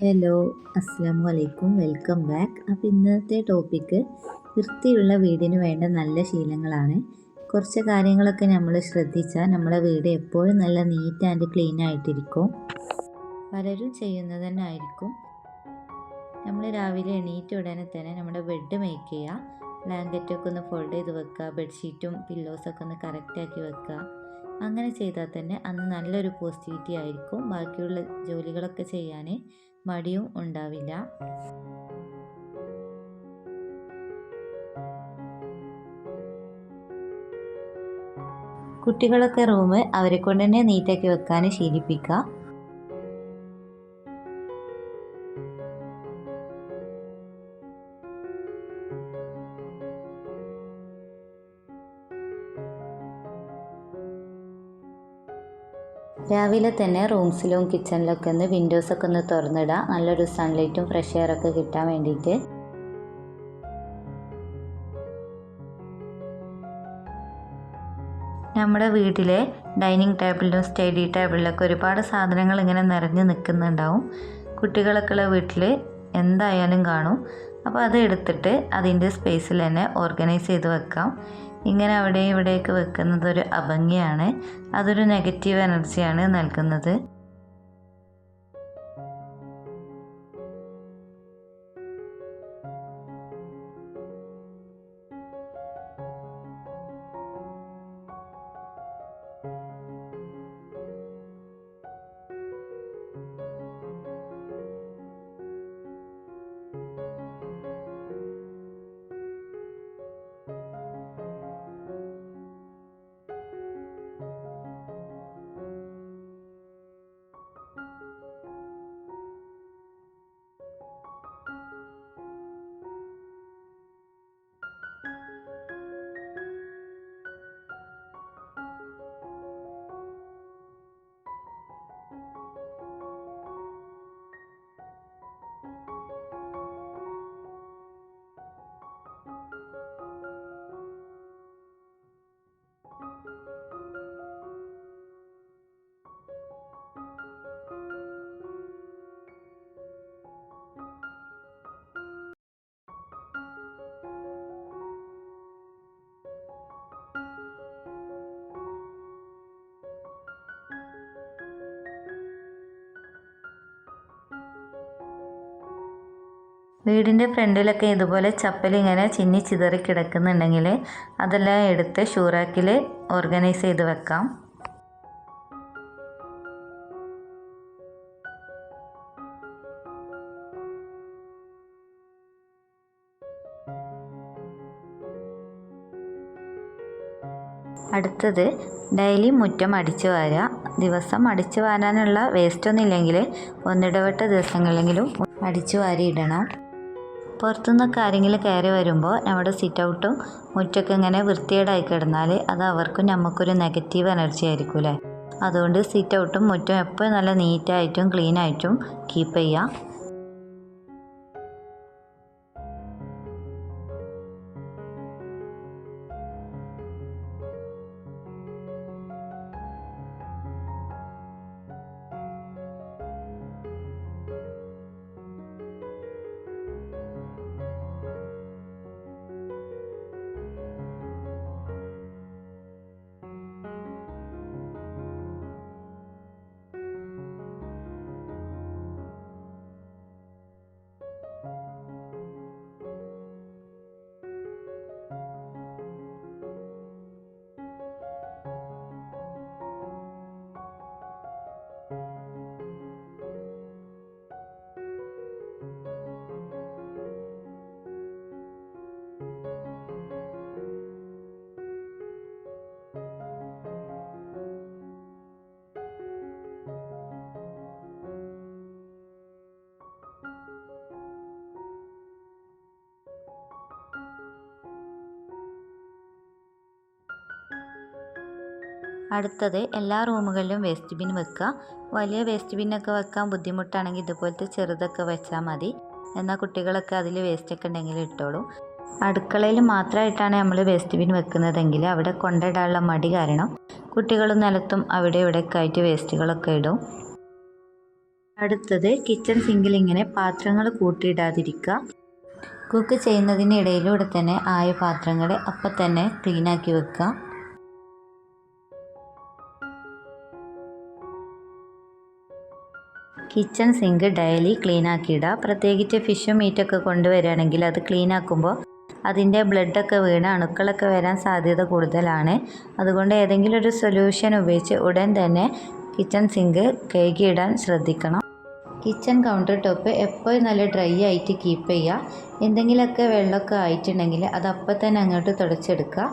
Hello അസ്സാം വലൈക്കും welcome back അപ്പോൾ ഇന്നത്തെ ടോപ്പിക്ക് വൃത്തിയുള്ള വീടിന് വേണ്ട നല്ല ശീലങ്ങളാണ്. കുറച്ച് കാര്യങ്ങളൊക്കെ നമ്മൾ ശ്രദ്ധിച്ചാൽ നമ്മുടെ വീട് എപ്പോഴും നല്ല നീറ്റ് ആൻഡ് ക്ലീൻ ആയിട്ടിരിക്കും. പലരും ചെയ്യുന്നത് തന്നെ ആയിരിക്കും. നമ്മൾ രാവിലെ എണീറ്റ ഉടനെ തന്നെ നമ്മുടെ ബെഡ് മേക്ക് ചെയ്യുക ബ്ലാങ്കറ്റൊക്കെ ഒന്ന് ഫോൾഡ് ചെയ്ത് വെക്കുക ബെഡ്ഷീറ്റും പില്ലോസൊക്കെ ഒന്ന് കറക്റ്റാക്കി വെക്കുക അങ്ങനെ ചെയ്താൽ തന്നെ അന്ന് നല്ലൊരു പോസിറ്റിവിറ്റി ആയിരിക്കും. ബാക്കിയുള്ള ജോലികളൊക്കെ ചെയ്യാൻ മടിയും ഉണ്ടാവില്ല. കുട്ടികളൊക്കെ റൂം അവരെ കൊണ്ട് തന്നെ നീറ്റാക്കി വെക്കാൻ ശീലിപ്പിക്കുക. രാവിലെ തന്നെ റൂംസിലും കിച്ചണിലൊക്കെ ഒന്ന് വിൻഡോസൊക്കെ ഒന്ന് തുറന്നിടാം. നല്ലൊരു സൺലൈറ്റും ഫ്രഷ് എയറൊക്കെ കിട്ടാൻ വേണ്ടിയിട്ട്. നമ്മുടെ വീട്ടിലെ ഡൈനിങ് ടേബിളിലും സ്റ്റഡി ടേബിളിലൊക്കെ ഒരുപാട് സാധനങ്ങൾ ഇങ്ങനെ നിറഞ്ഞു നിൽക്കുന്നുണ്ടാവും. കുട്ടികളൊക്കെ ഉള്ള വീട്ടിൽ എന്തായാലും കാണും. അപ്പോൾ അത് എടുത്തിട്ട് അതിന്റെ സ്പേസിൽ തന്നെ ഓർഗനൈസ് ചെയ്ത് വെക്കാം. ഇങ്ങനെ അവിടെയും ഇവിടെയൊക്കെ വെക്കുന്നത് ഒരു അഭംഗിയാണ്. അതൊരു നെഗറ്റീവ് എനർജിയാണ് നൽകുന്നത്. വീടിന്റെ ഫ്രണ്ടിലൊക്കെ ഇതുപോലെ ചപ്പലിങ്ങനെ ചിന്നി ചിതറി കിടക്കുന്നുണ്ടെങ്കിൽ അതെല്ലാം എടുത്ത് ഷൂറാക്കിൽ ഓർഗനൈസ് ചെയ്ത് വെക്കാം. അടുത്തത് ഡെയിലി മുറ്റം അടിച്ചു വാരുക. ദിവസം അടിച്ചു വാരാനുള്ള വേസ്റ്റ് ഒന്നുമില്ലെങ്കിൽ ഒന്നിടവട്ട ദിവസങ്ങളിലെങ്കിലും അടിച്ചു വാരി ഇടണം പുറത്തുനിന്നൊക്കെ ആരെങ്കിലും കയറി വരുമ്പോൾ നമ്മുടെ സിറ്റ് ഔട്ടും മുറ്റൊക്കെ ഇങ്ങനെ വൃത്തികേടായി കിടന്നാൽ അത് അവർക്കും നമുക്കൊരു നെഗറ്റീവ് എനർജി ആയിരിക്കും അല്ലേ അതുകൊണ്ട് സിറ്റ് ഔട്ടും മുറ്റും എപ്പോഴും നല്ല നീറ്റായിട്ടും ക്ലീനായിട്ടും കീപ്പ് ചെയ്യുക. അടുത്തത് എല്ലാ റൂമുകളിലും വേസ്റ്റ് ബിൻ വെക്കുക. വലിയ വേസ്റ്റ് ബിന്നൊക്കെ വെക്കാൻ ബുദ്ധിമുട്ടാണെങ്കിൽ ഇതുപോലത്തെ ചെറുതൊക്കെ വെച്ചാൽ മതി. എന്നാൽ കുട്ടികളൊക്കെ അതിൽ വേസ്റ്റൊക്കെ ഉണ്ടെങ്കിൽ ഇട്ടോളൂ. അടുക്കളയിൽ മാത്രമായിട്ടാണ് നമ്മൾ വേസ്റ്റ് ബിൻ വെക്കുന്നതെങ്കിൽ അവിടെ കൊണ്ടിടാനുള്ള മടി കാരണം കുട്ടികൾ നിലത്തും അവിടെ ഇവിടെയൊക്കെ ആയിട്ട് വേസ്റ്റുകളൊക്കെ ഇടും. അടുത്തത് കിച്ചൺ സിങ്കിൽ ഇങ്ങനെ പാത്രങ്ങൾ കൂട്ടിയിടാതിരിക്കുക. കുക്ക് ചെയ്യുന്നതിനിടയിലൂടെ തന്നെ ആയ പാത്രങ്ങൾ അപ്പം തന്നെ ക്ലീനാക്കി വെക്കുക. കിച്ചൺ സിങ്ക് ഡെയിലി ക്ലീൻ ആക്കിയിടുക പ്രത്യേകിച്ച് ഫിഷും മീറ്റൊക്കെ കൊണ്ടുവരികയാണെങ്കിൽ അത് ക്ലീൻ ആക്കുമ്പോൾ അതിന്റെ ബ്ലഡൊക്കെ വീണ് അണുക്കളൊക്കെ വരാൻ സാധ്യത കൂടുതലാണ്. അതുകൊണ്ട് ഏതെങ്കിലും ഒരു സൊല്യൂഷൻ ഉപയോഗിച്ച് ഉടൻ തന്നെ കിച്ചൺ സിങ്ക് കഴുകിയിടാൻ ശ്രദ്ധിക്കണം. കിച്ചൺ കൗണ്ടർ ടോപ്പ് എപ്പോഴും നല്ല ഡ്രൈ ആയിട്ട് കീപ്പ് ചെയ്യുക എന്തെങ്കിലുമൊക്കെ വെള്ളമൊക്കെ ആയിട്ടുണ്ടെങ്കിൽ അത് അപ്പം തന്നെ അങ്ങോട്ട് തുടച്ചെടുക്കുക.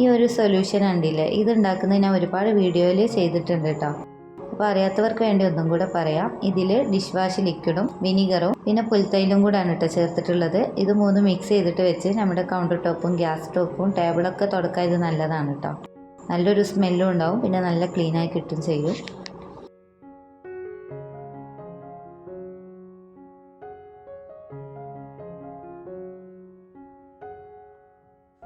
ഈ ഒരു സൊല്യൂഷൻ ഉണ്ടില്ലേ ഇതുണ്ടാക്കുന്നത് ഞാൻ ഒരുപാട് വീഡിയോയിൽ ചെയ്തിട്ടുണ്ട് കേട്ടോ. അപ്പോൾ അറിയാത്തവർക്ക് വേണ്ടി ഒന്നും കൂടെ പറയാം. ഇതിൽ ഡിഷ് വാഷ് ലിക്വിഡും വിനീഗറും പിന്നെ പുൽത്തൈലും കൂടാണ് കേട്ടോ ചേർത്തിട്ടുള്ളത്. ഇത് മൂന്ന് മിക്സ് ചെയ്തിട്ട് വെച്ച് നമ്മുടെ കൗണ്ടർ ടോപ്പും ഗ്യാസ് ടോപ്പും ടേബിളൊക്കെ തുടക്കാൻ ഇത് നല്ലതാണ് കേട്ടോ നല്ലൊരു സ്മെല്ലും ഉണ്ടാവും. പിന്നെ നല്ല ക്ലീനായി കിട്ടും ചെയ്യും.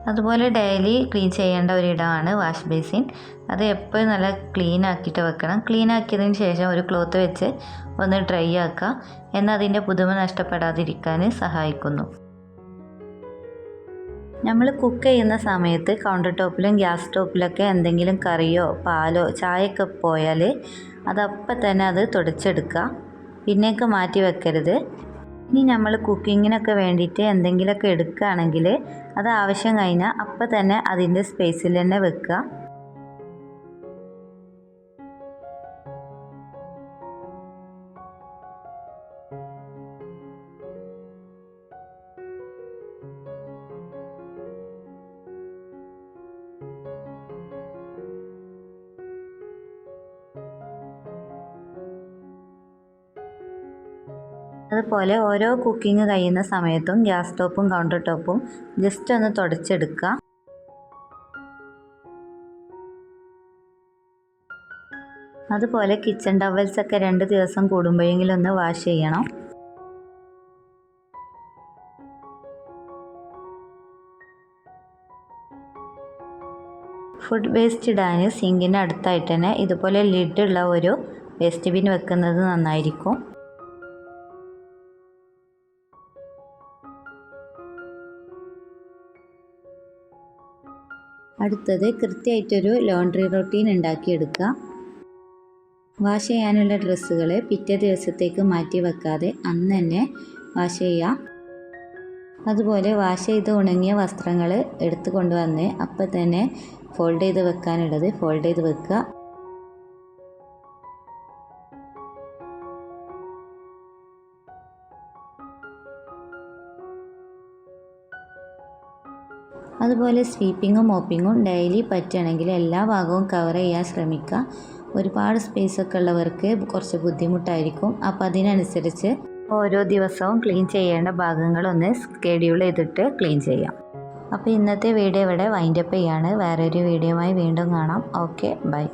അതുപോലെ ഡെയിലി ക്ലീൻ ചെയ്യേണ്ട ഒരിടമാണ് വാഷ് ബേസിൻ അത് എപ്പോഴും നല്ല ക്ലീൻ ആക്കിയിട്ട് വെക്കണം. ക്ലീൻ ആക്കിയതിന് ശേഷം ഒരു ക്ലോത്ത് വെച്ച് ഒന്ന് ഡ്രൈ ആക്കുക. എന്നാൽ അതിന്റെ പുതുമ നഷ്ടപ്പെടാതിരിക്കാൻ സഹായിക്കുന്നു. നമ്മൾ കുക്ക് ചെയ്യുന്ന സമയത്ത് കൗണ്ടർ ടോപ്പിലും ഗ്യാസ് ടോപ്പിലൊക്കെ എന്തെങ്കിലും കറിയോ പാലോ ചായയൊക്കെ പോയാൽ അതപ്പം തന്നെ അത് തുടച്ചെടുക്കുക. പിന്നേക്ക് മാറ്റി വെക്കരുത്. ഇനി നമ്മൾ കുക്കിങ്ങിനൊക്കെ വേണ്ടിയിട്ട് എന്തെങ്കിലുമൊക്കെ എടുക്കുകയാണെങ്കിൽ അത് ആവശ്യം കഴിഞ്ഞാൽ അപ്പം തന്നെ അതിന്റെ സ്പേസിൽ തന്നെ വെക്കുക അതുപോലെ ഓരോ കുക്കിംഗ് കഴിയുന്ന സമയത്തും ഗ്യാസ് ടോപ്പും കൗണ്ടർ ടോപ്പും ജസ്റ്റ് ഒന്ന് തുടച്ചെടുക്കുക. അതുപോലെ കിച്ചൺ ടവൽസ് ഒക്കെ രണ്ട് ദിവസം കൂടുമ്പോഴെങ്കിലും ഒന്ന് വാഷ് ചെയ്യണം. ഫുഡ് വേസ്റ്റ് ഇടാൻ സിങ്കിന്റെ അടുത്തായിട്ട് തന്നെ ഇതുപോലെ ലിഡുള്ള ഒരു വേസ്റ്റ് ബിൻ വെക്കുന്നത് നന്നായിരിക്കും. അടുത്തത് കൃത്യമായിട്ടൊരു ലോണ്ടറി റൊട്ടീൻ ഉണ്ടാക്കിയെടുക്കുക. വാഷ് ചെയ്യാനുള്ള ഡ്രസ്സുകൾ പിറ്റേ ദിവസത്തേക്ക് മാറ്റി വെക്കാതെ അന്ന് തന്നെ വാഷ് ചെയ്യുക. അതുപോലെ വാഷ് ചെയ്ത് ഉണങ്ങിയ വസ്ത്രങ്ങൾ എടുത്തു കൊണ്ടുവന്ന് അപ്പം തന്നെ ഫോൾഡ് ചെയ്ത് വെക്കാനുള്ളത് ഫോൾഡ് ചെയ്ത് വെക്കുക. അതുപോലെ സ്വീപ്പിങ്ങും മോപ്പിങ്ങും ഡെയിലി പറ്റുകയാണെങ്കിൽ എല്ലാ ഭാഗവും കവർ ചെയ്യാൻ ശ്രമിക്കുക. ഒരുപാട് സ്പേസ് ഒക്കെ ഉള്ളവർക്ക് കുറച്ച് ബുദ്ധിമുട്ടായിരിക്കും. അപ്പോൾ അതിനനുസരിച്ച് ഓരോ ദിവസവും ക്ലീൻ ചെയ്യേണ്ട ഭാഗങ്ങളൊന്ന് സ്കെഡ്യൂൾ ചെയ്തിട്ട് ക്ലീൻ ചെയ്യാം. അപ്പോൾ ഇന്നത്തെ വീഡിയോ ഇവിടെ വൈൻഡപ്പ് ചെയ്യാണ്. വേറൊരു വീഡിയോയുമായി വീണ്ടും കാണാം. Okay bye